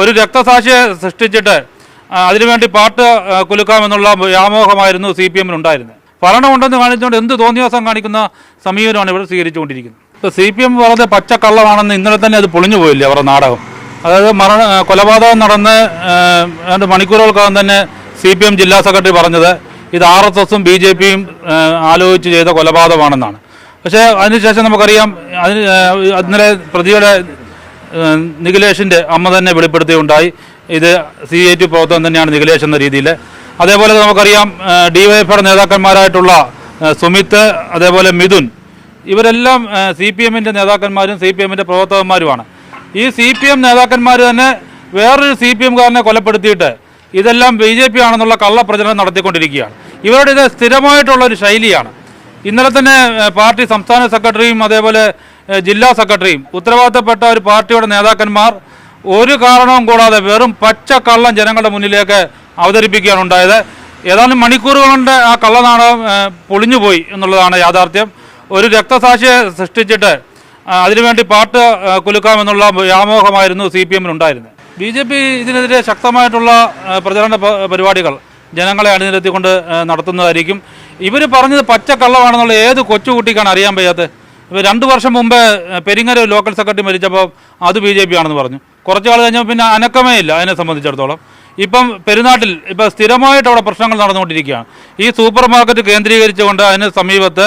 ഒരു രക്തസാക്ഷിയെ സൃഷ്ടിച്ചിട്ട് അതിനുവേണ്ടി പാട്ട് കൊലുക്കാമെന്നുള്ള വ്യാമോഹമായിരുന്നു സി പി എമ്മിനുണ്ടായിരുന്നത് ഭരണമുണ്ടെന്ന് കാണിച്ചുകൊണ്ട് എന്ത് തോന്നിയാസം കാണിക്കുന്ന സമീപനമാണ് ഇവിടെ സ്വീകരിച്ചുകൊണ്ടിരിക്കുന്നത്. ഇപ്പോൾ സി പി എം വളരെ പച്ചക്കള്ളമാണെന്ന് ഇന്നലെ തന്നെ അത് പൊളിഞ്ഞു പോയില്ലേ അവരുടെ നാടകം? അതായത് മരണ കൊലപാതകം നടന്ന് രണ്ട് മണിക്കൂറുകൾക്കകം തന്നെ സി പി എം ജില്ലാ സെക്രട്ടറി പറഞ്ഞത് ഇത് ആർ എസ് എസും ബി ജെ പിയും ആലോചിച്ച് ചെയ്ത കൊലപാതകമാണെന്നാണ്. പക്ഷേ അതിനുശേഷം നമുക്കറിയാം അതിന് ഇന്നലെ പ്രതിയുടെ നിഖിലേഷിന്റെ അമ്മ തന്നെ വെളിപ്പെടുത്തുകയുണ്ടായി ഇത് സി ഐ ടി പ്രവർത്തനം തന്നെയാണ് നിഖിലേഷ് എന്ന രീതിയിൽ. അതേപോലെ നമുക്കറിയാം ഡി വൈ എഫ്ഐയുടെ നേതാക്കന്മാരായിട്ടുള്ള സുമിത്ത് അതേപോലെ മിഥുൻ ഇവരെല്ലാം സി പി എമ്മിന്റെ നേതാക്കന്മാരും സി പി എമ്മിന്റെ പ്രവർത്തകന്മാരുമാണ്. ഈ സി പി എം നേതാക്കന്മാർ തന്നെ വേറൊരു സി പി എംകാരനെ കൊലപ്പെടുത്തിയിട്ട് ഇതെല്ലാം ബി ജെ പി ആണെന്നുള്ള കള്ളപ്രചരണം നടത്തിക്കൊണ്ടിരിക്കുകയാണ്. ഇവരുടെ ഇത് സ്ഥിരമായിട്ടുള്ള ഒരു ശൈലിയാണ്. ഇന്നലെ തന്നെ പാർട്ടി സംസ്ഥാന സെക്രട്ടറിയും അതേപോലെ ജില്ലാ സെക്രട്ടറിയും ഉത്തരവാദിത്തപ്പെട്ട ഒരു പാർട്ടിയുടെ നേതാക്കന്മാർ ഒരു കാരണവും കൂടാതെ വെറും പച്ചക്കള്ളം കള്ളം ജനങ്ങളുടെ മുന്നിലേക്ക് അവതരിപ്പിക്കുകയാണ് ഉണ്ടായത്. ഏതാനും മണിക്കൂറുകളുടെ ആ കള്ളനാടകം പൊളിഞ്ഞുപോയി എന്നുള്ളതാണ് യാഥാർത്ഥ്യം. ഒരു രക്തസാക്ഷിയെ സൃഷ്ടിച്ചിട്ട് അതിനുവേണ്ടി പാട്ട് കുലുക്കാമെന്നുള്ള വ്യാമോഹമായിരുന്നു സി പി എമ്മിനുണ്ടായിരുന്നത് ബി ജെ പി ഇതിനെതിരെ ശക്തമായിട്ടുള്ള പ്രചരണ പരിപാടികൾ ജനങ്ങളെ അണിനിരത്തിക്കൊണ്ട് നടത്തുന്നതായിരിക്കും. ഇവർ പറഞ്ഞത് പച്ചക്കള്ളമാണെന്നുള്ള ഏത് കൊച്ചുകുട്ടിക്കാണ് അറിയാൻ വയ്യാത്തത്? ഇവർ രണ്ട് വർഷം മുമ്പ് പെരിങ്ങര ലോക്കൽ സെക്രട്ടറി മരിച്ചപ്പോൾ അത് ബി ജെ പി ആണെന്ന് പറഞ്ഞു. കുറച്ച് കാലം കഴിഞ്ഞാൽ പിന്നെ അനക്കമേ ഇല്ല അതിനെ സംബന്ധിച്ചിടത്തോളം. ഇപ്പം പെരുന്നാട്ടിൽ ഇപ്പം സ്ഥിരമായിട്ട് അവിടെ പ്രശ്നങ്ങൾ നടന്നുകൊണ്ടിരിക്കുകയാണ്. ഈ സൂപ്പർ മാർക്കറ്റ് കേന്ദ്രീകരിച്ചുകൊണ്ട് അതിന് സമീപത്ത്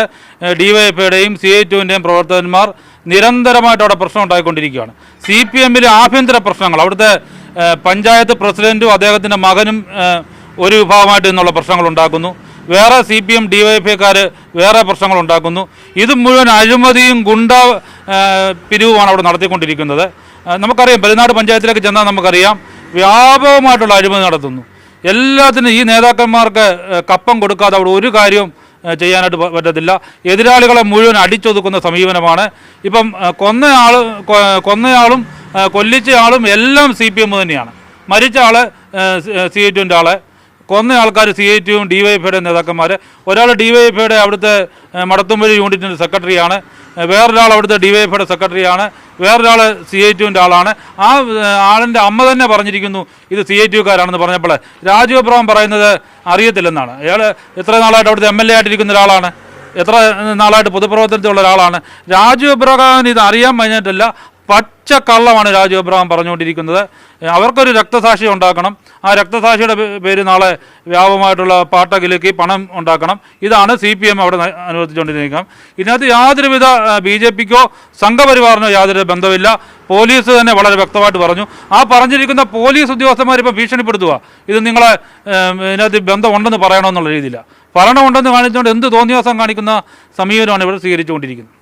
ഡി വൈ എഫ് ഐയുടെയും സി ഐ ടുവിന്റെയും പ്രവർത്തകന്മാർ നിരന്തരമായിട്ട് അവിടെ പ്രശ്നം ഉണ്ടായിക്കൊണ്ടിരിക്കുകയാണ്. സി പി എമ്മിലെ ആഭ്യന്തര പ്രശ്നങ്ങൾ അവിടുത്തെ പഞ്ചായത്ത് പ്രസിഡന്റും അദ്ദേഹത്തിന്റെ മകനും ഒരു വിഭാഗമായിട്ട് നിന്നുള്ള പ്രശ്നങ്ങൾ ഉണ്ടാക്കുന്നു. വേറെ C P M D Y F ഐക്കാർ വേറെ പ്രശ്നങ്ങൾ ഉണ്ടാക്കുന്നു ഇത് മുഴുവൻ അഴിമതിയും ഗുണ്ട പിരിവുമാണ് അവിടെ നടത്തിക്കൊണ്ടിരിക്കുന്നത്. നമുക്കറിയാം പെരുന്നാട് പഞ്ചായത്തിലേക്ക് ചെന്നാൽ നമുക്കറിയാം വ്യാപകമായിട്ടുള്ള അഴിമതി നടത്തുന്നു. എല്ലാത്തിനും ഈ നേതാക്കന്മാർക്ക് കപ്പം കൊടുക്കാതെ അവിടെ ഒരു കാര്യവും ചെയ്യാനായിട്ട് പറ്റത്തില്ല. എതിരാളികളെ മുഴുവൻ അടിച്ചൊതുക്കുന്ന സമീപനമാണ്. ഇപ്പം കൊന്നയാൾ കൊന്നയാളും കൊല്ലിച്ച കൊല്ലിച്ചയാളും എല്ലാം സി പി എം തന്നെയാണ്. മരിച്ച ആൾ സി എ ടുവിന്റെ ആൾ. കൊന്ന ആൾക്കാർ സി ഐ ടിയും ഡി വൈ എഫ്ഐയുടെ നേതാക്കന്മാർ ഒരാൾ ഡി വൈ എഫ്ഐയുടെ അവിടുത്തെ ഏഹ്, യൂണിറ്റിന്റെ സെക്രട്ടറിയാണ്. വേറൊരാൾ അവിടുത്തെ ഡി വൈ എഫ്ഐയുടെ സെക്രട്ടറിയാണ്. വേറൊരാൾ സി ഐ ടുവിന്റെ ആളാണ്. ആ ആളിന്റെ അമ്മ തന്നെ പറഞ്ഞിരിക്കുന്നു ഇത് സി ഐ ടുക്കാരാണെന്ന് പറഞ്ഞപ്പോൾ രാജു അബ്രഹാം പറയുന്നത് അറിയത്തില്ലെന്നാണ്. അയാൾ എത്ര നാളായിട്ട് അവിടുത്തെ എം എൽ എ ആയിട്ടിരിക്കുന്ന ഒരാളാണ്. എത്ര നാളായിട്ട് പൊതുപ്രവർത്തനത്തിലുള്ള ഒരാളാണ്. രാജു അബ്രഹാമിന് ഇത് അറിയാൻ കഴിഞ്ഞിട്ടില്ല. പച്ച കള്ളമാണ് രാജു എബ്രഹാം പറഞ്ഞുകൊണ്ടിരിക്കുന്നത്. അവർക്കൊരു രക്തസാക്ഷി ഉണ്ടാക്കണം. ആ രക്തസാക്ഷിയുടെ പേര് നാളെ വ്യാപകമായിട്ടുള്ള പാട്ടകിലേക്ക് പണം ഉണ്ടാക്കണം. ഇതാണ് സി പി എം അവിടെ അനുവദിച്ചുകൊണ്ടിരിക്കുന്നത്. ഇതിനകത്ത് യാതൊരുവിധ ബി ജെ പിക്കോ സംഘപരിവാറിനോ യാതൊരു ബന്ധമില്ല. പോലീസ് തന്നെ വളരെ വ്യക്തമായിട്ട് പറഞ്ഞു. ആ പറഞ്ഞിരിക്കുന്ന പോലീസ് ഉദ്യോഗസ്ഥന്മാർ ഇപ്പോൾ ഭീഷണിപ്പെടുത്തുക. ഇത് നിങ്ങളെ ഇതിനകത്ത് ബന്ധമുണ്ടെന്ന് പറയണമെന്നുള്ള രീതിയിലാണ് ഭരണമുണ്ടെന്ന് കാണിച്ചുകൊണ്ട് എന്ത് തോന്നിയാസം കാണിക്കുന്ന സമീപനമാണ് ഇവിടെ സ്വീകരിച്ചുകൊണ്ടിരിക്കുന്നത്.